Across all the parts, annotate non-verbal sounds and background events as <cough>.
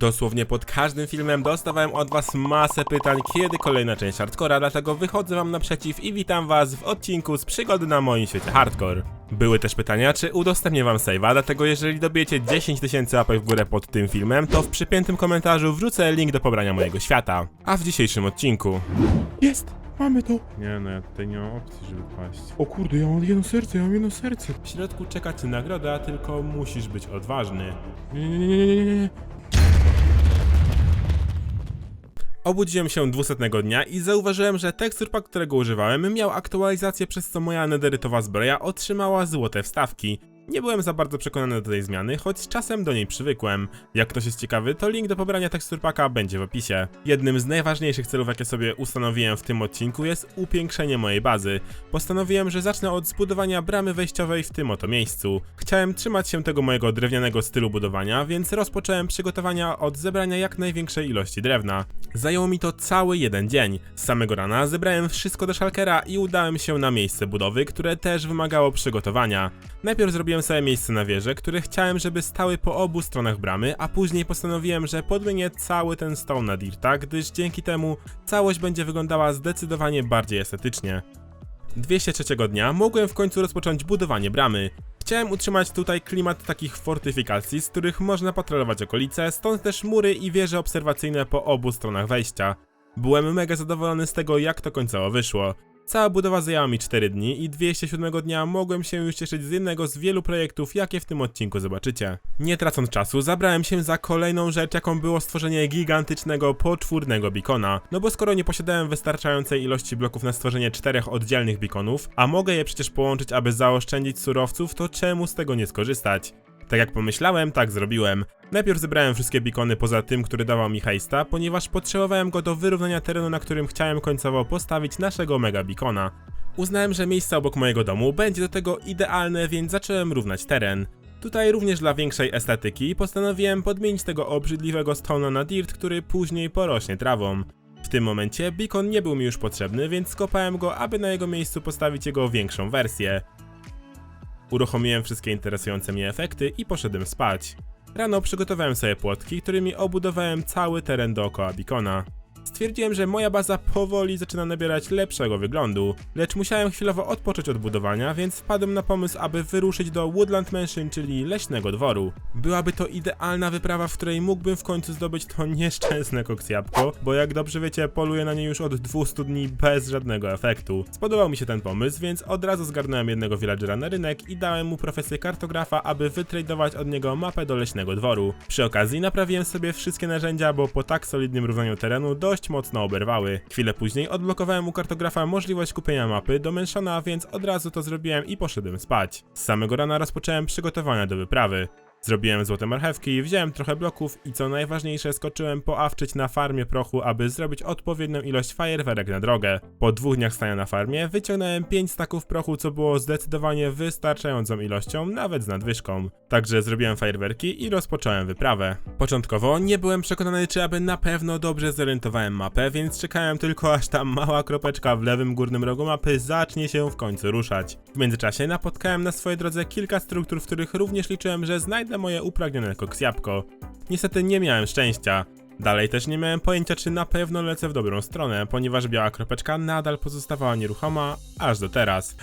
Dosłownie pod każdym filmem dostawałem od was masę pytań, kiedy kolejna część hardcora, dlatego wychodzę wam naprzeciw i witam was w odcinku z przygody na moim świecie hardcore. Były też pytania, czy udostępnię wam save'a, dlatego jeżeli dobijecie 10 tysięcy łapek w górę pod tym filmem, to w przypiętym komentarzu wrzucę link do pobrania mojego świata. A w dzisiejszym odcinku... Jest! Mamy to! Nie no, ja tutaj nie mam opcji, żeby paść. O kurde, ja mam jedno serce, ja mam jedno serce. W środku czeka cię nagroda, tylko musisz być odważny. Nie, nie, nie, nie, nie, nie, nie. Obudziłem się 200 dnia i zauważyłem, że tekstur pack, którego używałem, miał aktualizację, przez co moja nederytowa zbroja otrzymała złote wstawki. Nie byłem za bardzo przekonany do tej zmiany, choć z czasem do niej przywykłem. Jak ktoś jest ciekawy, to link do pobrania tekstur packa będzie w opisie. Jednym z najważniejszych celów, jakie sobie ustanowiłem w tym odcinku jest upiększenie mojej bazy. Postanowiłem, że zacznę od zbudowania bramy wejściowej w tym oto miejscu. Chciałem trzymać się tego mojego drewnianego stylu budowania, więc rozpocząłem przygotowania od zebrania jak największej ilości drewna. Zajęło mi to cały jeden dzień. Z samego rana zebrałem wszystko do szalkera i udałem się na miejsce budowy, które też wymagało przygotowania. Najpierw zrobiłem sobie miejsce na wieżę, które chciałem, żeby stały po obu stronach bramy, a później postanowiłem, że podmienię cały ten stoł na dirta, gdyż dzięki temu całość będzie wyglądała zdecydowanie bardziej estetycznie. 203 dnia mogłem w końcu rozpocząć budowanie bramy. Chciałem utrzymać tutaj klimat takich fortyfikacji, z których można patrolować okolice, stąd też mury i wieże obserwacyjne po obu stronach wejścia. Byłem mega zadowolony z tego, jak to końcowo wyszło. Cała budowa zajęła mi 4 dni i 207 dnia mogłem się już cieszyć z jednego z wielu projektów, jakie w tym odcinku zobaczycie. Nie tracąc czasu, zabrałem się za kolejną rzecz, jaką było stworzenie gigantycznego poczwórnego bikona. No bo skoro nie posiadałem wystarczającej ilości bloków na stworzenie czterech oddzielnych bikonów, a mogę je przecież połączyć, aby zaoszczędzić surowców, to czemu z tego nie skorzystać? Tak jak pomyślałem, tak zrobiłem. Najpierw zebrałem wszystkie bikony poza tym, który dawał mi hejsta, ponieważ potrzebowałem go do wyrównania terenu, na którym chciałem końcowo postawić naszego mega bikona. Uznałem, że miejsce obok mojego domu będzie do tego idealne, więc zacząłem równać teren. Tutaj również dla większej estetyki postanowiłem podmienić tego obrzydliwego stona na dirt, który później porośnie trawą. W tym momencie beacon nie był mi już potrzebny, więc skopałem go, aby na jego miejscu postawić jego większą wersję. Uruchomiłem wszystkie interesujące mnie efekty i poszedłem spać. Rano przygotowałem sobie płotki, którymi obudowałem cały teren dookoła Beacona. Stwierdziłem, że moja baza powoli zaczyna nabierać lepszego wyglądu, lecz musiałem chwilowo odpocząć od budowania, więc wpadłem na pomysł, aby wyruszyć do Woodland Mansion, czyli leśnego dworu. Byłaby to idealna wyprawa, w której mógłbym w końcu zdobyć to <laughs> nieszczęsne koksjabłko, bo jak dobrze wiecie, poluję na nie już od 200 dni bez żadnego efektu. Spodobał mi się ten pomysł, więc od razu zgarnąłem jednego villagera na rynek i dałem mu profesję kartografa, aby wytradować od niego mapę do leśnego dworu. Przy okazji naprawiłem sobie wszystkie narzędzia, bo po tak solidnym równaniu terenu dość mocno oberwały. Chwilę później odblokowałem u kartografa możliwość kupienia mapy do Mansiona, więc od razu to zrobiłem i poszedłem spać. Z samego rana rozpocząłem przygotowania do wyprawy. Zrobiłem złote marchewki, wziąłem trochę bloków i co najważniejsze skoczyłem poawczyć na farmie prochu, aby zrobić odpowiednią ilość fajerwerek na drogę. Po dwóch dniach stania na farmie wyciągnąłem 5 staków prochu, co było zdecydowanie wystarczającą ilością, nawet z nadwyżką. Także zrobiłem fajerwerki i rozpocząłem wyprawę. Początkowo nie byłem przekonany, czy aby na pewno dobrze zorientowałem mapę, więc czekałem tylko aż ta mała kropeczka w lewym górnym rogu mapy zacznie się w końcu ruszać. W międzyczasie napotkałem na swojej drodze kilka struktur, w których również liczyłem, że znajdę moje upragnione koksjabłko. Niestety nie miałem szczęścia. Dalej też nie miałem pojęcia, czy na pewno lecę w dobrą stronę, ponieważ biała kropeczka nadal pozostawała nieruchoma aż do teraz.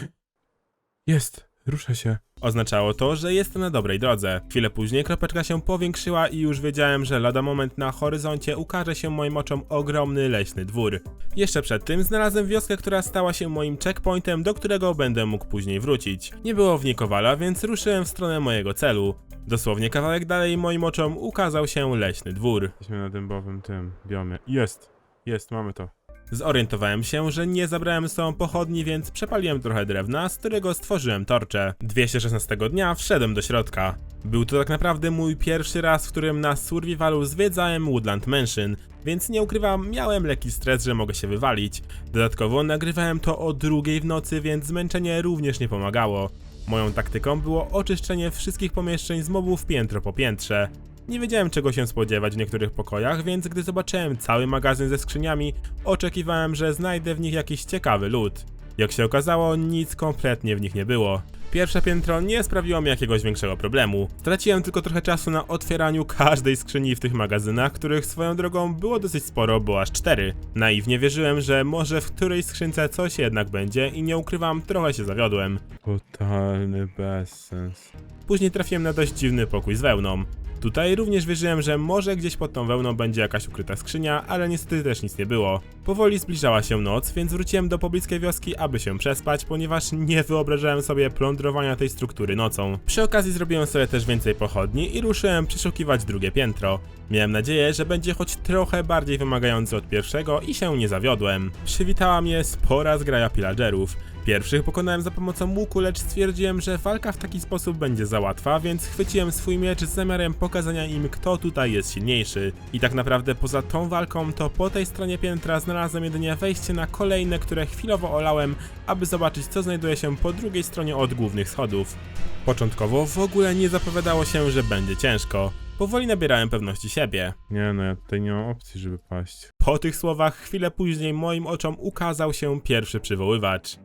Jest! Rusza się. Oznaczało to, że jestem na dobrej drodze. Chwilę później kropeczka się powiększyła i już wiedziałem, że lada moment na horyzoncie ukaże się moim oczom ogromny leśny dwór. Jeszcze przed tym znalazłem wioskę, która stała się moim checkpointem, do którego będę mógł później wrócić. Nie było w niej kowala, więc ruszyłem w stronę mojego celu. Dosłownie kawałek dalej moim oczom ukazał się leśny dwór. Jesteśmy na dębowym tym biomie. Jest! Jest, mamy to. Zorientowałem się, że nie zabrałem z sobą pochodni, więc przepaliłem trochę drewna, z którego stworzyłem torcze. 216 dnia wszedłem do środka. Był to tak naprawdę mój pierwszy raz, w którym na survivalu zwiedzałem Woodland Mansion, więc nie ukrywam, miałem lekki stres, że mogę się wywalić. Dodatkowo nagrywałem to o drugiej w nocy, więc zmęczenie również nie pomagało. Moją taktyką było oczyszczenie wszystkich pomieszczeń z mobów piętro po piętrze. Nie wiedziałem czego się spodziewać w niektórych pokojach, więc gdy zobaczyłem cały magazyn ze skrzyniami, oczekiwałem, że znajdę w nich jakiś ciekawy lód. Jak się okazało, nic kompletnie w nich nie było. Pierwsze piętro nie sprawiło mi jakiegoś większego problemu. Straciłem tylko trochę czasu na otwieraniu każdej skrzyni w tych magazynach, których swoją drogą było dosyć sporo, bo aż cztery. Naiwnie wierzyłem, że może w którejś skrzynce coś jednak będzie i nie ukrywam, trochę się zawiodłem. Totalny bezsens. Później trafiłem na dość dziwny pokój z wełną. Tutaj również wierzyłem, że może gdzieś pod tą wełną będzie jakaś ukryta skrzynia, ale niestety też nic nie było. Powoli zbliżała się noc, więc wróciłem do pobliskiej wioski, aby się przespać, ponieważ nie wyobrażałem sobie plądrowania tej struktury nocą. Przy okazji zrobiłem sobie też więcej pochodni i ruszyłem przeszukiwać drugie piętro. Miałem nadzieję, że będzie choć trochę bardziej wymagający od pierwszego i się nie zawiodłem. Przywitała mnie spora zgraja pillagerów. Pierwszych pokonałem za pomocą łuku, lecz stwierdziłem, że walka w taki sposób będzie za łatwa, więc chwyciłem swój miecz z zamiarem pokazania im, kto tutaj jest silniejszy. I tak naprawdę poza tą walką, to po tej stronie piętra znalazłem jedynie wejście na kolejne, które chwilowo olałem, aby zobaczyć, co znajduje się po drugiej stronie od głównych schodów. Początkowo w ogóle nie zapowiadało się, że będzie ciężko. Powoli nabierałem pewności siebie. Nie no, ja tutaj nie mam opcji, żeby paść. Po tych słowach chwilę później moim oczom ukazał się pierwszy przywoływacz.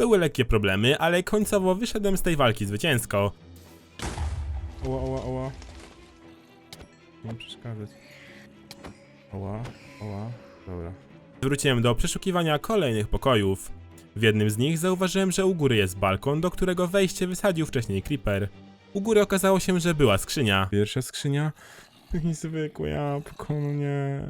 Były lekkie problemy, ale końcowo wyszedłem z tej walki zwycięsko. Oła, oła, oła. Nie przeszkadzać. Oła, oła. Dobra. Wróciłem do przeszukiwania kolejnych pokojów. W jednym z nich zauważyłem, że u góry jest balkon, do którego wejście wysadził wcześniej Creeper. U góry okazało się, że była skrzynia. Pierwsza skrzynia. <laughs> Taki zwykły jabłko, no nie.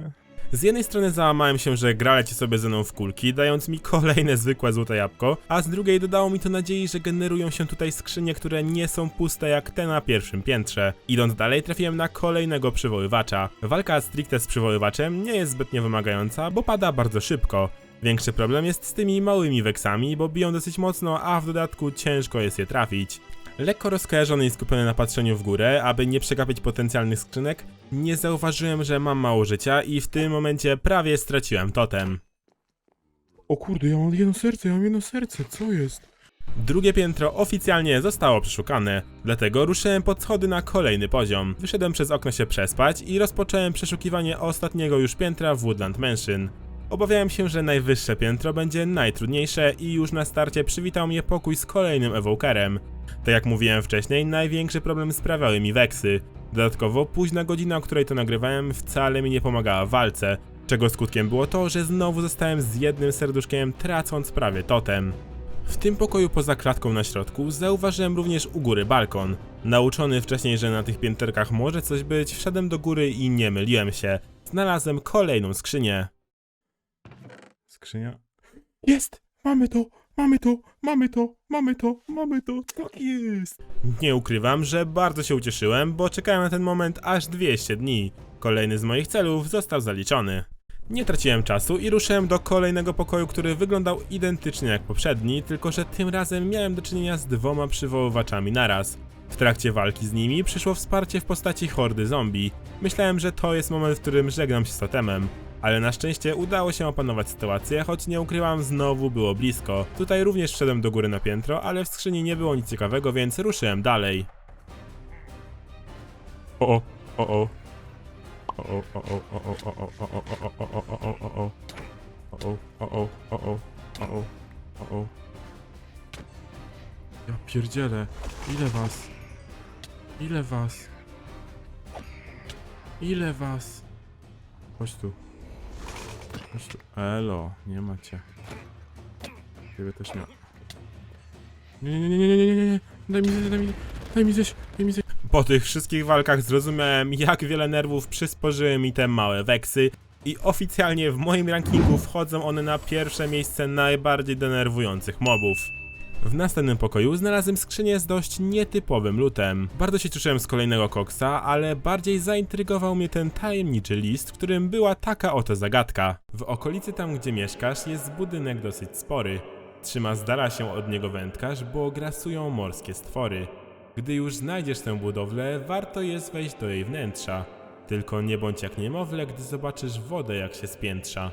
Z jednej strony załamałem się, że gra leci sobie ze mną w kulki, dając mi kolejne zwykłe złote jabłko, a z drugiej dodało mi to nadziei, że generują się tutaj skrzynie, które nie są puste jak te na pierwszym piętrze. Idąc dalej trafiłem na kolejnego przywoływacza. Walka stricte z przywoływaczem nie jest zbytnio wymagająca, bo pada bardzo szybko. Większy problem jest z tymi małymi weksami, bo biją dosyć mocno, a w dodatku ciężko jest je trafić. Lekko rozkojarzony i skupiony na patrzeniu w górę, aby nie przegapić potencjalnych skrzynek, nie zauważyłem, że mam mało życia i w tym momencie prawie straciłem totem. O kurde, ja mam jedno serce, ja mam jedno serce, co jest? Drugie piętro oficjalnie zostało przeszukane, dlatego ruszyłem pod schody na kolejny poziom. Wyszedłem przez okno się przespać i rozpocząłem przeszukiwanie ostatniego już piętra w Woodland Mansion. Obawiałem się, że najwyższe piętro będzie najtrudniejsze i już na starcie przywitał mnie pokój z kolejnym evokerem. Tak jak mówiłem wcześniej, największy problem sprawiały mi weksy. Dodatkowo późna godzina, o której to nagrywałem, wcale mi nie pomagała w walce, czego skutkiem było to, że znowu zostałem z jednym serduszkiem, tracąc prawie totem. W tym pokoju poza klatką na środku zauważyłem również u góry balkon. Nauczony wcześniej, że na tych pięterkach może coś być, wszedłem do góry i nie myliłem się. Znalazłem kolejną skrzynię. Skrzynia. Jest! Mamy to! Mamy to! Mamy to! Mamy to! Mamy to! Tak jest! Nie ukrywam, że bardzo się ucieszyłem, bo czekałem na ten moment aż 200 dni. Kolejny z moich celów został zaliczony. Nie traciłem czasu i ruszyłem do kolejnego pokoju, który wyglądał identycznie jak poprzedni, tylko że tym razem miałem do czynienia z dwoma przywoływaczami naraz. W trakcie walki z nimi przyszło wsparcie w postaci hordy zombie. Myślałem, że to jest moment, w którym żegnam się z totemem. Ale na szczęście udało się opanować sytuację, choć nie ukrywam, znowu było blisko. Tutaj również wszedłem do góry na piętro, ale w skrzyni nie było nic ciekawego, więc ruszyłem dalej. O, o, o, o. O, o, o, o, o, o, o, o, o, o, o, o. Ja pierdzielę. Ile was? Ile was? Ile was? Chodź tu. Elo, nie macie. Ciebie też nie. Nie, nie, nie, nie, nie, nie, nie. Daj mi zjeść, daj mi, daj mi zjeść, daj mi zjeść. Po tych wszystkich walkach zrozumiałem, jak wiele nerwów przysporzyły mi te małe weksy i oficjalnie w moim rankingu wchodzą one na pierwsze miejsce najbardziej denerwujących mobów. W następnym pokoju znalazłem skrzynię z dość nietypowym lutem. Bardzo się cieszyłem z kolejnego koksa, ale bardziej zaintrygował mnie ten tajemniczy list, w którym była taka oto zagadka. W okolicy tam, gdzie mieszkasz, jest budynek dosyć spory. Trzyma z dala się od niego wędkarz, bo grasują morskie stwory. Gdy już znajdziesz tę budowlę, warto jest wejść do jej wnętrza. Tylko nie bądź jak niemowlę, gdy zobaczysz wodę jak się spiętrza.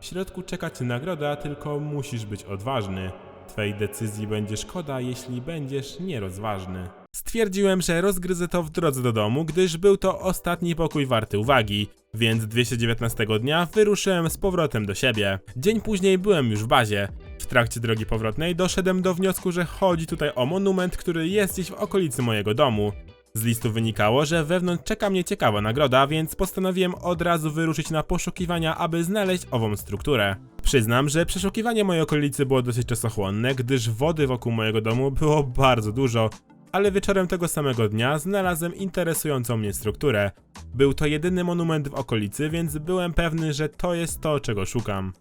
W środku czeka cię nagroda, tylko musisz być odważny. Twej decyzji będzie szkoda, jeśli będziesz nierozważny. Stwierdziłem, że rozgryzę to w drodze do domu, gdyż był to ostatni pokój warty uwagi, więc 219 dnia wyruszyłem z powrotem do siebie. Dzień później byłem już w bazie. W trakcie drogi powrotnej doszedłem do wniosku, że chodzi tutaj o monument, który jest gdzieś w okolicy mojego domu. Z listu wynikało, że wewnątrz czeka mnie ciekawa nagroda, więc postanowiłem od razu wyruszyć na poszukiwania, aby znaleźć ową strukturę. Przyznam, że przeszukiwanie mojej okolicy było dosyć czasochłonne, gdyż wody wokół mojego domu było bardzo dużo, ale wieczorem tego samego dnia znalazłem interesującą mnie strukturę. Był to jedyny monument w okolicy, więc byłem pewny, że to jest to, czego szukam.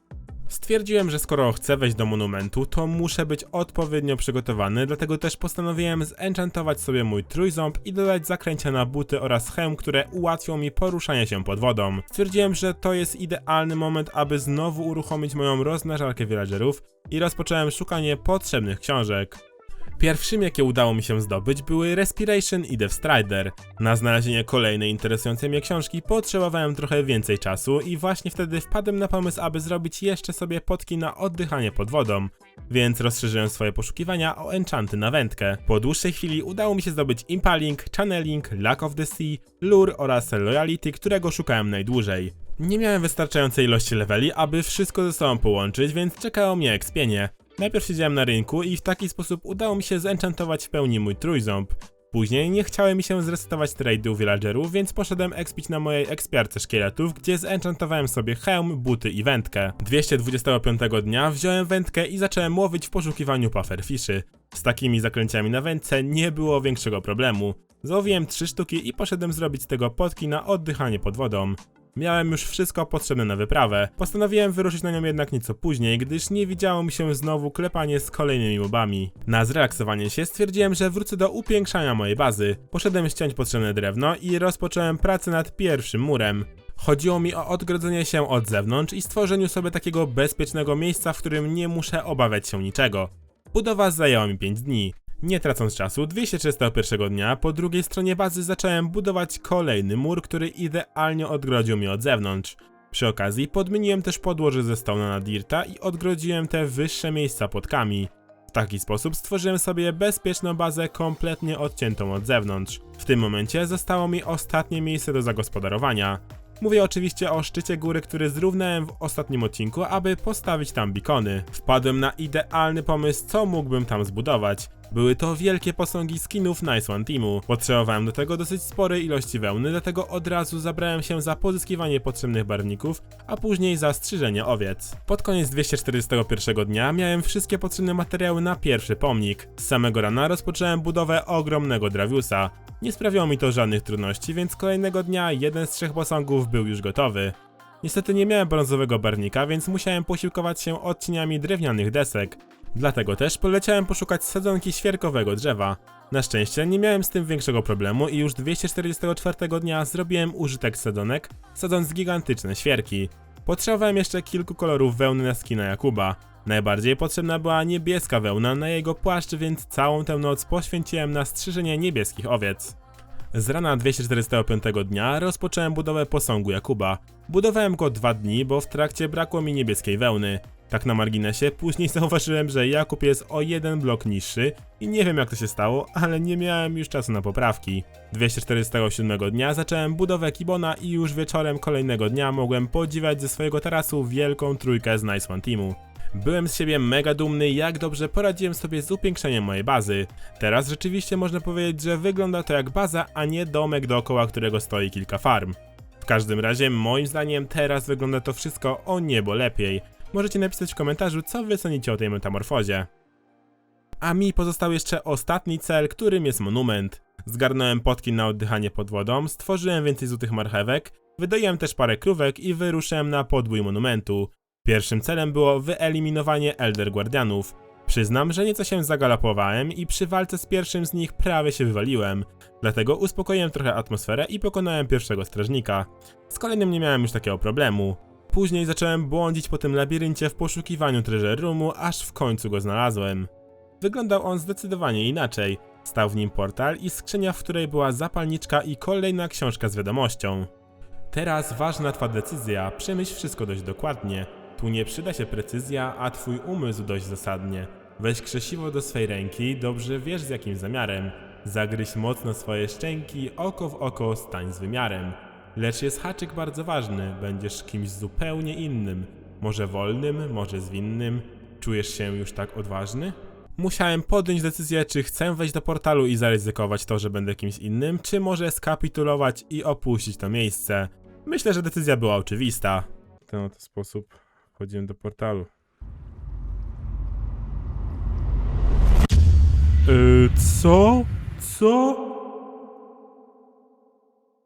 Stwierdziłem, że skoro chcę wejść do monumentu, to muszę być odpowiednio przygotowany, dlatego też postanowiłem zenchantować sobie mój trójząb i dodać zakręcia na buty oraz hełm, które ułatwią mi poruszanie się pod wodą. Stwierdziłem, że to jest idealny moment, aby znowu uruchomić moją rozmnażarkę villagerów i rozpocząłem szukanie potrzebnych książek. Pierwszymi, jakie udało mi się zdobyć, były Respiration i Death Strider. Na znalezienie kolejnej interesującej mnie książki potrzebowałem trochę więcej czasu i właśnie wtedy wpadłem na pomysł, aby zrobić jeszcze sobie potki na oddychanie pod wodą. Więc rozszerzyłem swoje poszukiwania o enchanty na wędkę. Po dłuższej chwili udało mi się zdobyć Impaling, Channeling, Lack of the Sea, Lure oraz Loyalty, którego szukałem najdłużej. Nie miałem wystarczającej ilości leveli, aby wszystko ze sobą połączyć, więc czekało mnie ekspienie. Najpierw siedziałem na rynku i w taki sposób udało mi się zenchantować w pełni mój trójząb. Później nie chciały mi się zresetować trade'u villagerów, więc poszedłem expić na mojej ekspiarce szkieletów, gdzie zenchantowałem sobie hełm, buty i wędkę. 225 dnia wziąłem wędkę i zacząłem łowić w poszukiwaniu pufferfiszy. Z takimi zaklęciami na wędce nie było większego problemu. Złowiłem trzy sztuki i poszedłem zrobić z tego potki na oddychanie pod wodą. Miałem już wszystko potrzebne na wyprawę. Postanowiłem wyruszyć na nią jednak nieco później, gdyż nie widziało mi się znowu klepanie z kolejnymi mobami. Na zrelaksowanie się stwierdziłem, że wrócę do upiększania mojej bazy. Poszedłem ściąć potrzebne drewno i rozpocząłem pracę nad pierwszym murem. Chodziło mi o odgrodzenie się od zewnątrz i stworzeniu sobie takiego bezpiecznego miejsca, w którym nie muszę obawiać się niczego. Budowa zajęła mi 5 dni. Nie tracąc czasu, 231 dnia po drugiej stronie bazy zacząłem budować kolejny mur, który idealnie odgrodził mnie od zewnątrz. Przy okazji podmieniłem też podłoże ze stona na dirta i odgrodziłem te wyższe miejsca płotkami. W taki sposób stworzyłem sobie bezpieczną bazę kompletnie odciętą od zewnątrz. W tym momencie zostało mi ostatnie miejsce do zagospodarowania. Mówię oczywiście o szczycie góry, który zrównałem w ostatnim odcinku, aby postawić tam bikony. Wpadłem na idealny pomysł, co mógłbym tam zbudować. Były to wielkie posągi skinów Nice One Teamu. Potrzebowałem do tego dosyć sporej ilości wełny, dlatego od razu zabrałem się za pozyskiwanie potrzebnych barwników, a później za strzyżenie owiec. Pod koniec 241 dnia miałem wszystkie potrzebne materiały na pierwszy pomnik. Z samego rana rozpocząłem budowę ogromnego Draviusa. Nie sprawiało mi to żadnych trudności, więc kolejnego dnia jeden z trzech posągów był już gotowy. Niestety nie miałem brązowego barwnika, więc musiałem posiłkować się odcieniami drewnianych desek. Dlatego też poleciałem poszukać sadzonki świerkowego drzewa. Na szczęście nie miałem z tym większego problemu i już 244 dnia zrobiłem użytek sadzonek, sadząc gigantyczne świerki. Potrzebowałem jeszcze kilku kolorów wełny na skina Jakuba. Najbardziej potrzebna była niebieska wełna na jego płaszcz, więc całą tę noc poświęciłem na strzyżenie niebieskich owiec. Z rana 245 dnia rozpocząłem budowę posągu Jakuba. Budowałem go dwa dni, bo w trakcie brakło mi niebieskiej wełny. Tak na marginesie, później <laughs> zauważyłem, że Jakub jest o jeden blok niższy i nie wiem jak to się stało, ale nie miałem już czasu na poprawki. 247 dnia zacząłem budowę kibona i już wieczorem kolejnego dnia mogłem podziwiać ze swojego tarasu wielką trójkę z Nice One Teamu. Byłem z siebie mega dumny, jak dobrze poradziłem sobie z upiększeniem mojej bazy. Teraz rzeczywiście można powiedzieć, że wygląda to jak baza, a nie domek dookoła którego stoi kilka farm. W każdym razie, moim zdaniem, teraz wygląda to wszystko o niebo lepiej. Możecie napisać w komentarzu, co wy sądzicie o tej metamorfozie. A mi pozostał jeszcze ostatni cel, którym jest monument. Zgarnąłem potki na oddychanie pod wodą, stworzyłem więcej złotych marchewek, wydoiłem też parę krówek i wyruszyłem na podbój monumentu. Pierwszym celem było wyeliminowanie Elder Guardianów. Przyznam, że nieco się zagalopowałem i przy walce z pierwszym z nich prawie się wywaliłem. Dlatego uspokoiłem trochę atmosferę i pokonałem pierwszego strażnika. Z kolejnym nie miałem już takiego problemu. Później zacząłem błądzić po tym labiryncie w poszukiwaniu treasure roomu, aż w końcu go znalazłem. Wyglądał on zdecydowanie inaczej. Stał w nim portal i skrzynia, w której była zapalniczka i kolejna książka z wiadomością. Teraz ważna twa decyzja, przemyśl wszystko dość dokładnie. Tu nie przyda się precyzja, a twój umysł dość zasadnie. Weź krzesiwo do swej ręki, dobrze wiesz z jakim zamiarem. Zagryź mocno swoje szczęki, oko w oko stań z wymiarem. Lecz jest haczyk bardzo ważny, będziesz kimś zupełnie innym. Może wolnym, może zwinnym. Czujesz się już tak odważny? Musiałem podjąć decyzję, czy chcę wejść do portalu i zaryzykować to, że będę kimś innym, czy może skapitulować i opuścić to miejsce. Myślę, że decyzja była oczywista. W ten oto sposób wchodziłem do portalu. Yy, co? Co?